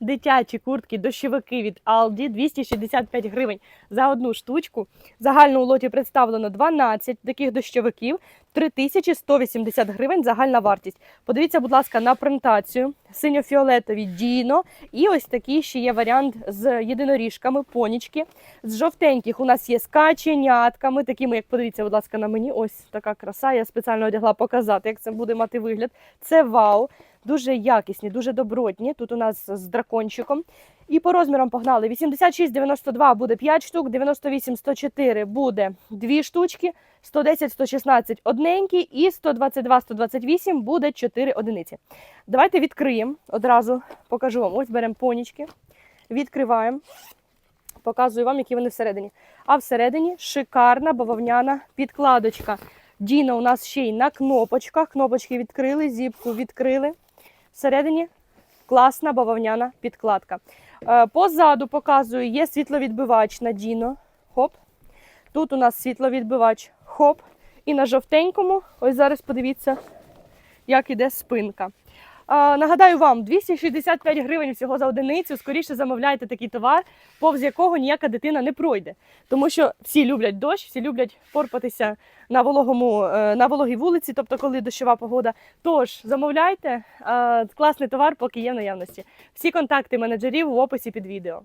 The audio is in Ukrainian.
дитячі куртки дощовики від Aldi 265 гривень за одну штучку. Загально у лоті представлено 12 таких дощовиків, 3180 гривень загальна вартість. Подивіться, будь ласка, на принтацію. Синьо-фіолетові Діно. І ось такий ще є варіант з єдиноріжками, понічки. З жовтеньких у нас є з каченятками, такими, як подивіться, будь ласка, на мені. Ось така краса. Я спеціально одягла показати, як це буде мати вигляд. Це вау. Дуже якісні, дуже добротні. Тут у нас з дракончиком. І по розмірам погнали. 86,92 буде 5 штук, 98, 104 буде 2 штучки, 110, 116 одненькі і 122, 128 буде 4 одиниці. Давайте відкриємо. Одразу покажу вам. Ось беремо понічки, відкриваємо. Показую вам, які вони всередині. А всередині шикарна бавовняна підкладочка. Діна у нас ще й на кнопочках. Кнопочки відкрили, зіпку відкрили. Всередині класна бавовняна підкладка. Е, Позаду показую, є світловідбивач на Діно. Хоп. Тут у нас світловідбивач. Хоп. І на жовтенькому, ось зараз подивіться, як іде спинка. Нагадаю вам, 265 гривень всього за одиницю. Скоріше замовляйте такий товар, повз якого ніяка дитина не пройде. Тому що всі люблять дощ, всі люблять порпатися на вологому, е, на вологій вулиці, тобто коли дощова погода. Тож замовляйте класний товар, поки є в наявності. Всі контакти менеджерів в описі під відео.